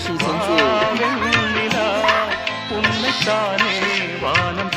Sensei. வாவெண்ணிலா உன்னைத்தானே வானம்